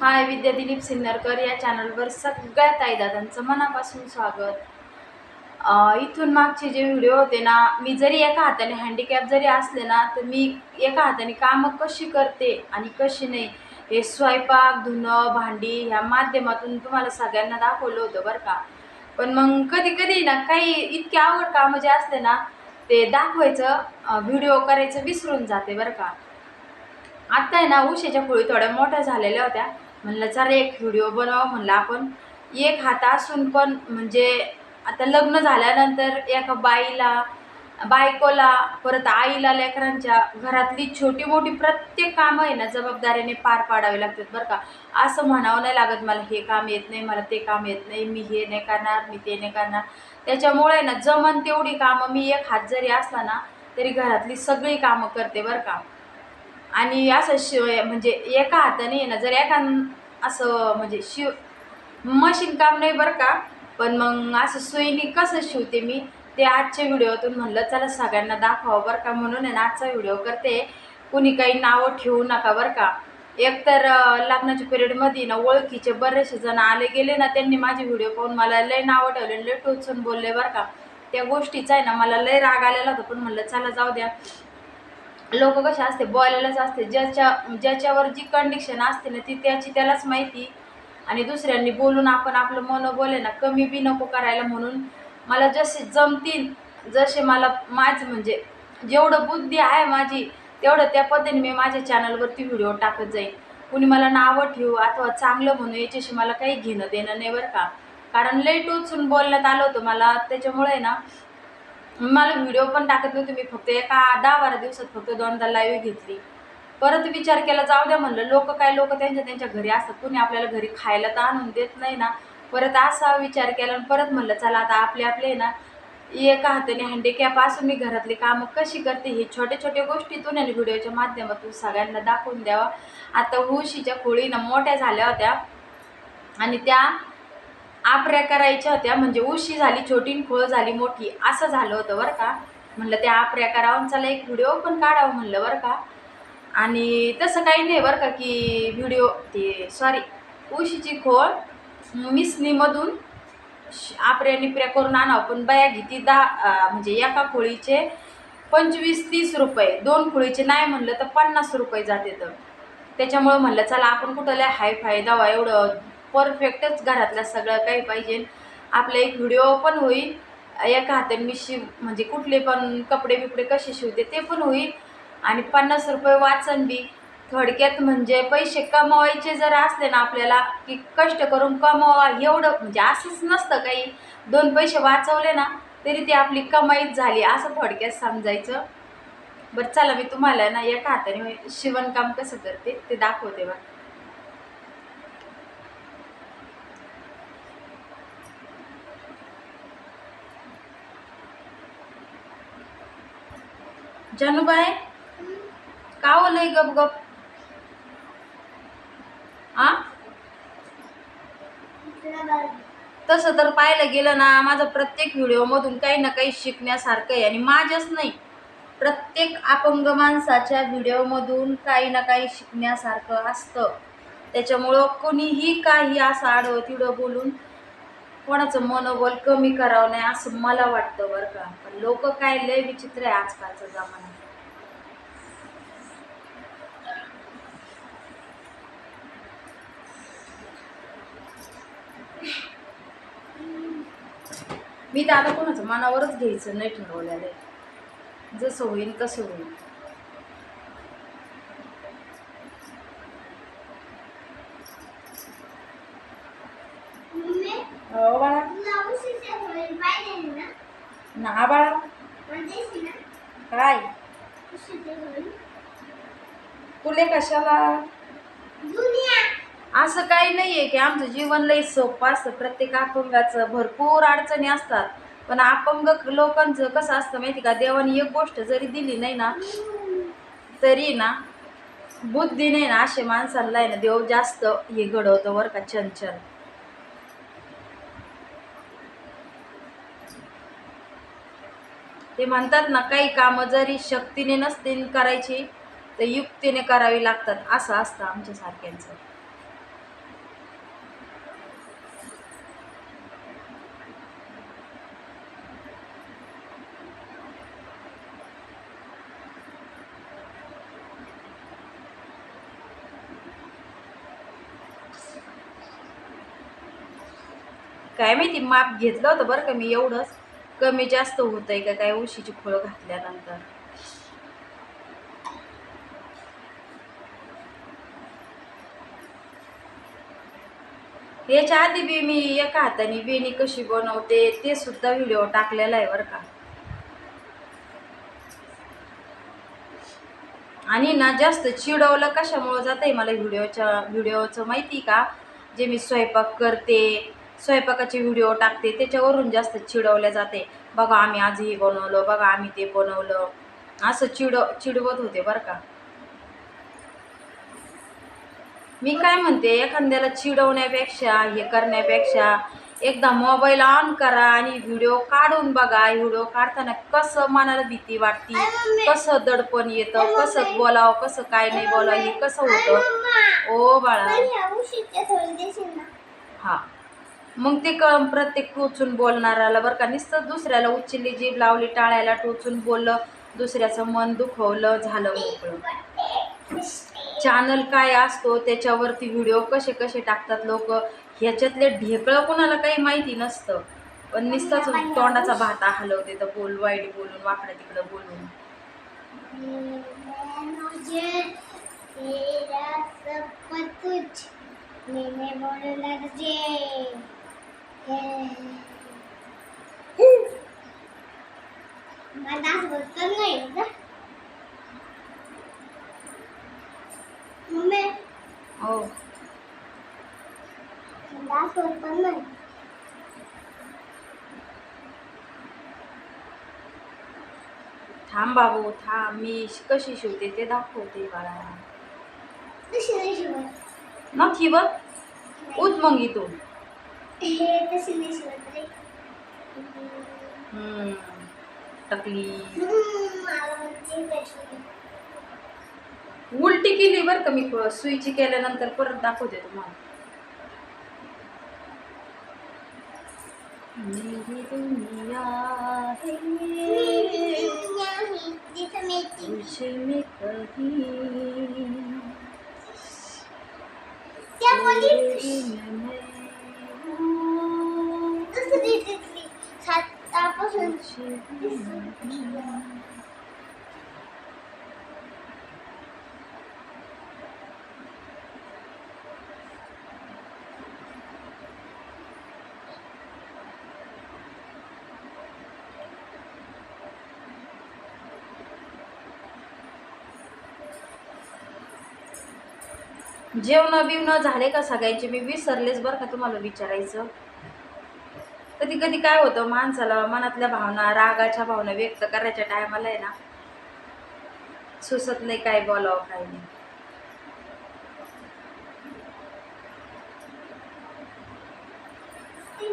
हाय विद्या दिलीप सिन्नरकर या चॅनलवर सगळ्या ताईदादांचं मनापासून स्वागत. इथून मागचे जे व्हिडिओ होते ना मी जरी एका हाताने हँडिकॅप जरी असले ना तर मी एका हाताने कामं कशी करते आणि कशी नाही हे स्वयंपाक धुणं भांडी ह्या माध्यमातून तुम्हाला सगळ्यांना दाखवलं होतं बरं का. पण मग कधी कधी ना काही इतके आवड कामं जे असते ना ते दाखवायचं व्हिडिओ करायचं विसरून जाते बरं का. आत्ता आहे ना उशीच्या पोळी थोड्या मोठ्या झालेल्या होत्या. म्हणलं चल एक व्हिडिओ बनवा म्हणलं आपण. एक हात असून पण म्हणजे आता लग्न झाल्यानंतर एका बाईला बायकोला परत आईला लेकरांच्या घरातली छोटी मोठी प्रत्येक कामं आहे ना जबाबदारीने पार पाडावी लागतात बरं का. असं म्हणावं नाही लागत मला हे काम येत नाही मला ते काम येत नाही मी हे नाही करणार मी ते नाही करणार. त्याच्यामुळे ना जमन तेवढी कामं मी एक हात जरी असला ना तरी घरातली सगळी कामं करते बरं का. आणि असं शिव म्हणजे एका हाताने आहे ना जर एका असं म्हणजे शिव मशीन काम नाही बरं का पण मग असं सुईनी कसं शिवते मी ते आजच्या व्हिडिओतून म्हणलं चला सगळ्यांना दाखवावं बरं का म्हणून आहे ना आजचा व्हिडिओ करते. कुणी काही नावं ठेवू नका बरं का. एकतर लग्नाच्या पिरियडमध्ये ना ओळखीचे बरेचसे जण आले गेले ना त्यांनी माझे व्हिडिओ पाहून मला लय नावं ठेवले लय टोचून बोलले बरं का. त्या गोष्टीचा आहे ना मला लय राग आलेला होता पण म्हणलं चला जाऊ द्या. लोक कसे असते? बोलायलाच असते. ज्याच्या ज्याच्यावर जी कंडिशन असते ना ती त्याची त्यालाच माहिती. आणि दुसऱ्यांनी बोलून आपण आपलं मन बोले ना कमी बी नको करायला म्हणून मला जसे जमतील जसे मला माझं म्हणजे जेवढं बुद्धी आहे माझी तेवढं त्या पद्धतीने मी माझ्या चॅनलवरती व्हिडिओ टाकत जाईन. कुणी मला नावं ठेवू अथवा चांगलं म्हणू याच्याशी मला काही घेणं देणं नाही बरं का. कारण लेट उचून बोलण्यात आलं होतं मला. त्याच्यामुळे ना मला व्हिडिओ पण टाकत नव्हते मी फक्त एका दहा बारा दिवसात फक्त दोनदा लाईव्ह घेतली. परत विचार केला जाऊ द्या म्हणलं लोक काय लोक त्यांच्या त्यांच्या घरी असतात कुणी आपल्याला घरी खायला तर आणून देत नाही ना. परत असा विचार केला आणि परत म्हणलं चला आता आपले आपले आहे ना एका हाताने हँडिकॅप असून मी घरातली कामं कशी करते हे छोट्या छोट्या गोष्टीतून आणि व्हिडिओच्या माध्यमातून सगळ्यांना दाखवून द्यावा. आता उशीच्या खोळी ना मोठ्या झाल्या होत्या. आणि त्या आपऱ्या करायच्या होत्या म्हणजे उशी झाली छोटी खोळ झाली मोठी असं झालं होतं बरं का. म्हणलं त्या आपऱ्या करावं चला एक व्हिडिओ पण काढावं म्हणलं बरं का. आणि तसं काही नाही बरं का की व्हिडिओ ते सॉरी उशीची खोळ मिसनीमधून श- आपऱ्या निपऱ्या करून आणावं. पण बया घेती दहा म्हणजे एका खोळीचे पंचवीस तीस रुपये. दोन खोळीचे नाही म्हणलं तर पन्नास रुपये जाते तर त्याच्यामुळं म्हणलं चला आपण कुठं लय हाय फायदा एवढं परफेक्टच घरातलं सगळं काही पाहिजे. आपला एक व्हिडिओ पण होईल. एका हाताने मी शिव म्हणजे कुठले पण कपडे बिपडे कसे शिवते ते पण होईल. आणि पन्नास रुपये वाचन बी. थोडक्यात म्हणजे पैसे कमवायचे जर असले ना आपल्याला की कष्ट करून कमवा एवढं म्हणजे असंच नसतं काही. दोन पैसे वाचवले ना तरी ती आपली कमाईच झाली असं थोडक्यात समजायचं. बरं चला मी तुम्हाला ना एका हाताने शिवणकाम कसं करते ते दाखवते बा जानूबाई का हो गप गप? आ? तसं तर पाहायला गेलं ना माझं प्रत्येक व्हिडिओमधून काही ना काही शिकण्यासारखं आहे आणि माझ्याच नाही. प्रत्येक अपंग माणसाच्या व्हिडिओमधून काही ना काही शिकण्यासारखं असतं. त्याच्यामुळं कोणीही काही असं आडवं तिडं बोलून कोणाचं मनोबल कमी करावं नाही असं मला वाटतं बरं का. पण लोक काय लय विचित्र आहे आजकालचा जमाना मी तर आता कोणाचं मनावरच घ्यायचं नाही ठरवलेलं आहे. जसं होईल तसं होईल हो बाळा ना बाळा काय तुले कशाला? असं काही नाही आहे की आमचं जीवन लई सोपं असतं. प्रत्येक अपंगाचं भरपूर अडचणी असतात. पण अपंग लोकांचं कसं असतं माहिती का? देवाने एक गोष्ट जरी दिली नाही ना तरी ना बुद्धी नाही ना असे माणसांना आहे ना देव जास्त हे घडवतं बरं का चंचल ते म्हणतात ना काही कामं जरी शक्तीने नसतील करायची तर युक्तीने करावी लागतात असं असतं आमच्या आमच्यासारख्यांचं काय माहिती माप घेतलं होतं बरं का मी एवढंच. कमी जास्त होतंय का काय उशीची फळं घातल्यानंतर. याच्या आधी बी मी एका हाताने वेणी कशी बनवते ते सुद्धा व्हिडिओ टाकलेला आहे बरं का. आणि ना जास्त चिडवलं कशामुळं जात आहे मला व्हिडिओच्या व्हिडिओचं माहिती का? जे मी स्वयंपाक करते स्वयंपाकाचे व्हिडिओ टाकते त्याच्यावरून जास्त चिडवल्या जाते बघा आम्ही आज हे बनवलं बघा आम्ही ते बनवलं. असं चिड चिडवत होते बरं का. मी काय म्हणते एखाद्याला चिडवण्यापेक्षा हे करण्यापेक्षा एकदा मोबाईल ऑन करा आणि व्हिडिओ काढून बघा. व्हिडिओ काढताना कसं मनाला भीती वाटते कसं दडपण येतं कसं बोलावं कसं काय नाही बोलावं हे कसं होतं? ओ बाळा. हा. मग ते कळम प्रत्येक टोचून बोलणाऱ्याला बरं का नुसतं दुसऱ्याला उचलली जीभ लावली टाळायला टोचून बोललं दुसऱ्याचं मन दुखवलं झालं मोकळं. चॅनल काय असतो त्याच्यावरती व्हिडिओ कसे कसे टाकतात लोक ह्याच्यातले ढेकळं कोणाला काही माहिती नसतं. पण नुसताच तोंडाचा भाता हलवते तर बोल वाईट बोलून वाकडं तिकडं बोलून. मला डान्स बघतो नाही का मम्मी हो. थांब बाबू थांब. मी कशी शिवते ते दाखवते बाळा. तशी नाही शिवत? नक्की बघ उच मग इथून. हे तशी नाही शिवत रे. हम्म, टकली. हम्म, मला म्हणजे तशी उलटी केली बरं का मी सुईची केल्यानंतर परत दाखवते तुम्हाला मेरी दुनिया है जिथं मी ती तुझे में कहीं त्या बोली तेरे में मैं हूँ, दुसरी तिथली सातापासून तुझे में मैं जेवण बिवणं झाले का सगळ्याचे? मी विसरलेच बरं का तुम्हाला विचारायचं. कधी कधी काय होतं माणसाला मनातल्या भावना रागाच्या भावना व्यक्त करायच्या टायमाला आहे ना सुसत नाही काय बोलावं काय नाही.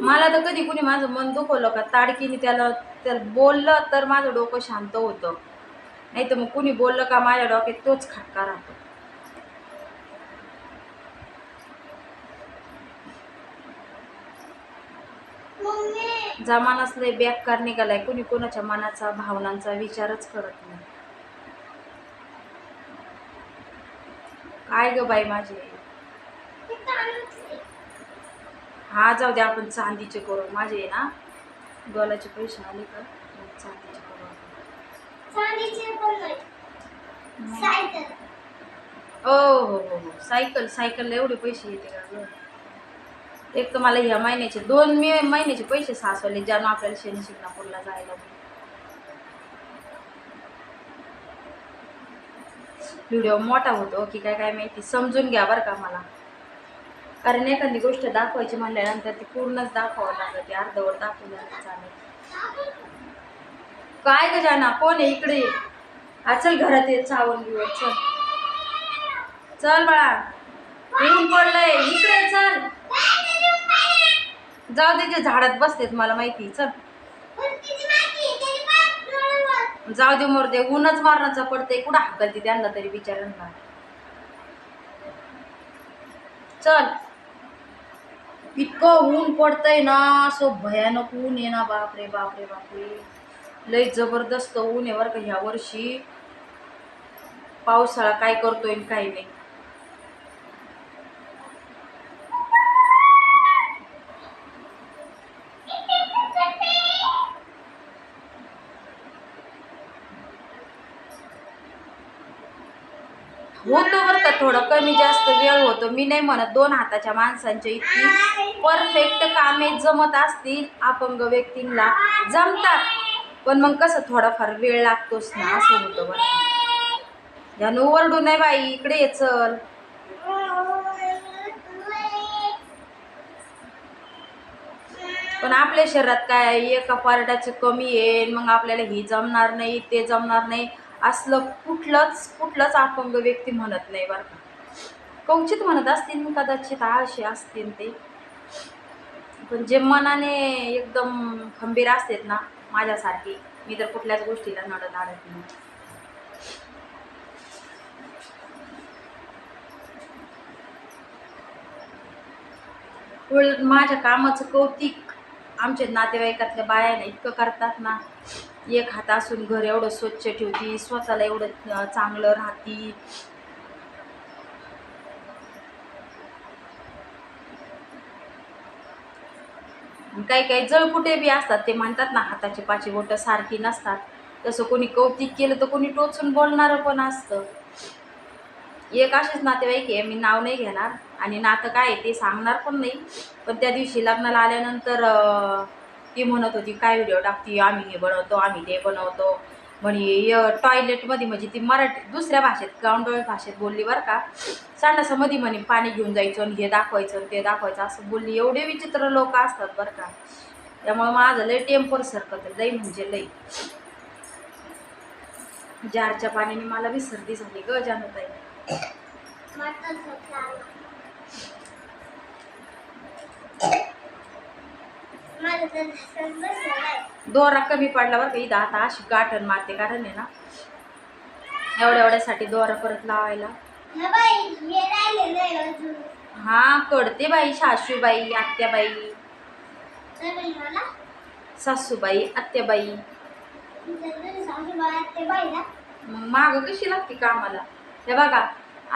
मला तर कधी कुणी माझं मन दुखवलं का ताडकीने त्याला त्याला बोललं तर माझं डोकं शांत होतं. नाही तर मग कुणी बोललं का माझ्या डोक्यात तोच खटका राहतो. जमानाच लय बेकार निघालाय. कुणी कोणाच्या मनाचा भावनांचा विचारच करत नाही. काय ग बाई माझे? हे. हा जाऊ दे आपण चांदीचे करू. माझे आहे ना डॉलाचे पैसे आले का? चांदीचे करू. सायकल. हो हो हो हो. सायकल सायकलला एवढे पैसे येते का ग? एक तर मला ह्या महिन्याचे दोन मे महिन्याचे पैसे सासवले ज्यानं आपल्याला शनी शिंगणापूरला जायला. व्हिडिओ मोठा होतो की काय काय माहिती? समजून घ्या बरं का मला. कारण एखादी गोष्ट दाखवायची म्हणल्यानंतर ती पूर्णच दाखवावं लागतं ते अर्धवर दाखवलं चालेल काय ग जाना कोण आहे इकडे? हा चल घरात ये चावून घेऊ चल. चल बाळा येऊन पडलंय. इकडे चल. जाऊ दे ते झाडात बसतेत मला माहिती चल. जाऊ दे मोर दे ऊनच मारण्याचा पडतंय कुठं हाकलते त्यांना तरी बिचारांना चल. इतकं ऊन पडतंय ना असं भयानक ऊन आहे ना बापरे बापरे बापरे. लय जबरदस्त ऊन आहे बरं का ह्या वर्षी. पावसाळा काय करतोय काय नाही. होतं बरं का थोडं. कमी जास्त वेळ होतो. मी नाही म्हणत दोन हाताच्या माणसांच्या इतकी परफेक्ट कामे जमत असतील अपंग व्यक्तींना. जमतात. पण मग कसं थोडाफार वेळ लागतोच ना. असं होतं बरं यानं ओरडू नाही बाई इकडे ये चल. पण आपल्या शरीरात काय एका पार्टाचं कमी येईल मग आपल्याला ही जमणार नाही ते जमणार नाही. असलं कुठलंच कुठलंच अपंग व्यक्ती म्हणत नाही बरं का. कवचित म्हणत असतील कदाचित आळशी असतील ते. पण जे मनाने एकदम खंबीर असतात ना माझ्यासारखी मी तर कुठल्याच गोष्टीला नडत आडत नाही. माझ्या कामाचं कौतिक आमच्या नातेवाईकातल्या बायाने इतकं करतात ना. एक हात असून घर एवढं स्वच्छ ठेवती स्वतःला एवढं चांगलं राहती. काही काही जळकुटे बी असतात ते म्हणतात ना हाताची पाची बोटं सारखी नसतात. तसं कोणी कौतिक केलं तर कोणी टोचून बोलणारं पण असतं. एक असेच नातेवाईक आहे मी नाव नाही घेणार. आणि नातं काय ते सांगणार पण नाही. पण त्या दिवशी लग्नाला आल्यानंतर ती म्हणत होती काय व्हिडिओ टाकते? आम्ही हे बनवतो आम्ही ते बनवतो. म्हणे टॉयलेटमध्ये म्हणजे ती मराठी दुसऱ्या भाषेत गावंडोळी भाषेत बोलली बरं का. सांडासामध्ये म्हणे पाणी घेऊन जायचं आणि हे दाखवायचं आणि ते दाखवायचं असं बोलली. एवढे विचित्र लोक असतात बरं का. त्यामुळे माझं लय टेम्पर सरकत लई म्हणजे लई जारच्या पाण्याने मला विसर्दी झाली ग जानताई माझं तर तसंच बसलंय. दोरा कमी पडला बरं का. इथं आता अशी गाठण मारते कारण आहे ना एवढ्या एवढ्यासाठी दोरा परत लावायला. हा कळते बाई सासूबाई आत्याबाई. सासूबाई आत्याबाई. मग मागं कशी लागते कामाला? हे बघा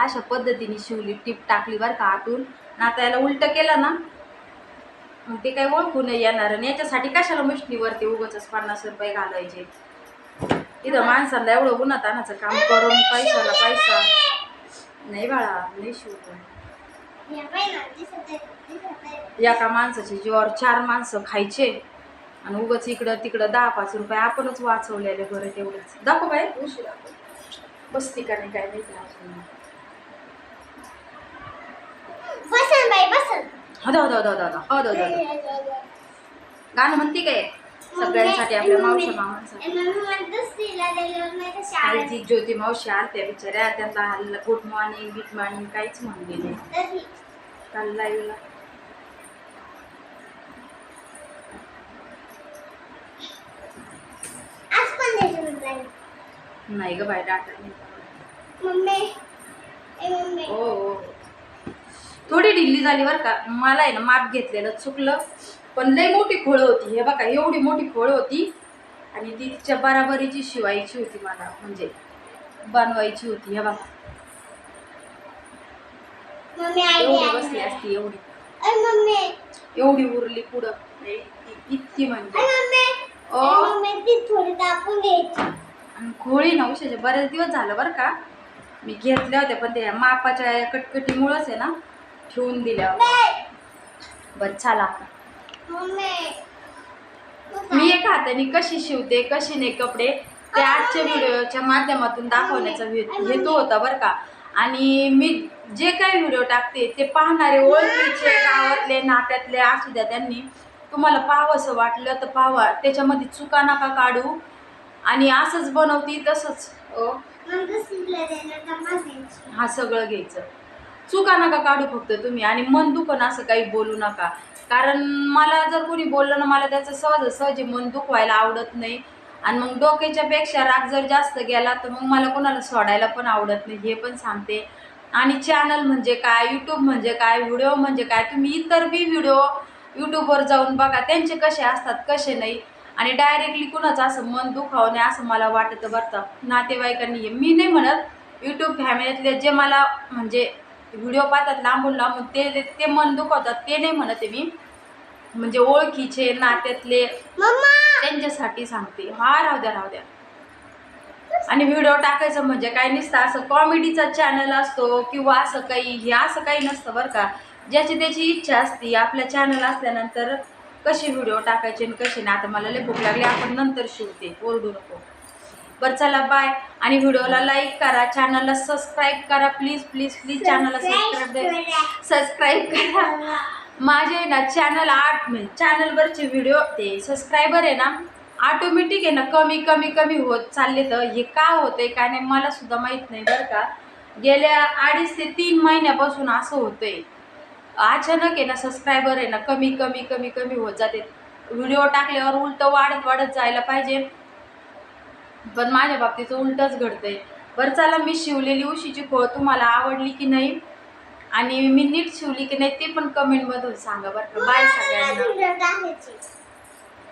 अशा पद्धतीने शिवली टीप टाकली बरं का आतून. ना त्याला याला उलट केलं ना मग ते काही ओळखू नाही येणार. आणि याच्यासाठी कशाला मशनीवरती उगाच पन्नास रुपये घालायचे? इथं माणसाला एवढं उन्हात आणायचं काम करून पैशाला पैसा. नाही बाळा नाही आहे. एका माणसाची जीवावर चार माणसं खायचे. आणि उगाच इकडं तिकडं दहा पाच रुपये आपणच वाचवलेले बरं तेवढंच. दाखव बाई. उशीर बसती का नाही काय अजून. बसन बाई, बसन. हदा हदा हदा हदा हदा हदा गाणं म्हणते काय? सगळ्यांसाठी आपल्या मावशी मामांसाठी कालची ज्योती मावशी आलत्या बिचाऱ्या. त्यांना गुड मॉर्निंग गुड मॉर्निंग काहीच म्हणले नाही. काल लाईव्हला. नाही ग बाय डाटा नाही. मम्मी. ए मम्मी. हो हो. थोडी ढिल्ली झाली बरं का. मला आहे ना माप घेतलेलं चुकलं. पण लई मोठी खोळ होती. हे बघा एवढी मोठी खोळ होती. आणि ती तिच्या बराबरीची शिवायची होती मला. म्हणजे बनवायची होती. हे बघा. मम्मी एवढी आयडिया बसली असती एवढी. अय मम्मी. एवढी उरली पुढं. इतकी म्हणजे. आणि खोळी नवशाचे बरेच दिवस झालं बरं का. मी घेतल्या होत्या पण त्या मापाच्या कटकटीमुळंच आहे ना ठेवून दिल्या. बच्छाला बरं चला. मी एका हाताने कशी शिवते कशी नाही कपडे ते आजच्या व्हिडिओच्या माध्यमातून दाखवण्याचा हे- हेतू होता बरं का. आणि मी जे काही व्हिडिओ टाकते ते पाहणारे ओळखीचे गावातले नात्यातले असू द्या त्यांनी तुम्हाला पाहावंसं वाटलं तर पाहावा. त्याच्यामध्ये चुका नका काढू. आणि असंच बनवती तसंच हा सगळं घ्यायचं. चुका नका काढू फक्त तुम्ही आणि मन दुखन असं काही बोलू नका. कारण मला जर कोणी बोललं ना मला त्याचं सहज सहजी मन दुखवायला आवडत नाही. आणि मग डोक्याच्या पेक्षा राग जर जास्त गेला तर मग मला कोणाला सोडायला पण आवडत नाही हे पण सांगते. आणि चॅनल म्हणजे काय यूट्यूब म्हणजे काय व्हिडिओ म्हणजे काय तुम्ही इतर बी व्हिडिओ यूट्यूबवर जाऊन बघा त्यांचे कसे असतात कसे नाही. आणि डायरेक्टली कुणाचं असं मन दुखावं नाही असं मला वाटतं बरं नातेवाईकांनी मी नाही म्हणत यूट्यूब फॅमिलीतले जे मला म्हणजे व्हिडिओ पाहतात लांबून लांबून ते ते मन दुखवतात ते नाही म्हणत आहे मी. म्हणजे ओळखीचे नात्यातले त्यांच्यासाठी सांगते. हा राहू द्या राहू द्या. आणि व्हिडिओ टाकायचं म्हणजे काय नसतं असं कॉमेडीचा चॅनल असतो किंवा असं काही हे असं काही नसतं बरं का. ज्याची त्याची इच्छा असते आपल्या चॅनल असल्यानंतर कसे व्हिडिओ टाकायचे आणि कसे नाही? आता मला लय भूक लागली आपण नंतर शिवते. ओरडू नको. बरं चला बाय आणि व्हिडिओला लाईक करा चॅनलला सबस्क्राईब करा. प्लीज प्लीज प्लीज चॅनलला सबस्क्राईब सबस्क्राईब करा. माझे आहे ना चॅनल आठ म्हणजे चॅनलवरचे व्हिडिओ ते सबस्क्रायबर आहे ना ऑटोमॅटिक आहे ना कमी कमी कमी होत चालले तर हे का होतंय काय नाही मला सुद्धा माहीत नाही बरं का. गेल्या अडीच ते तीन महिन्यापासून असं होतंय. अचानक आहे ना सबस्क्रायबर आहे ना कमी कमी कमी कमी होत जाते. व्हिडिओ टाकल्यावर उलटं वाढत वाढत जायला पाहिजे. पण माझ्या बाबतीचं उलटच घडतंय. बरं चला मी शिवलेली उशीची खोळ तुम्हाला आवडली की नाही? आणि मी नीट शिवली की नाही ते पण कमेंटमधून सांगा बरं बाय सगळ्यांना.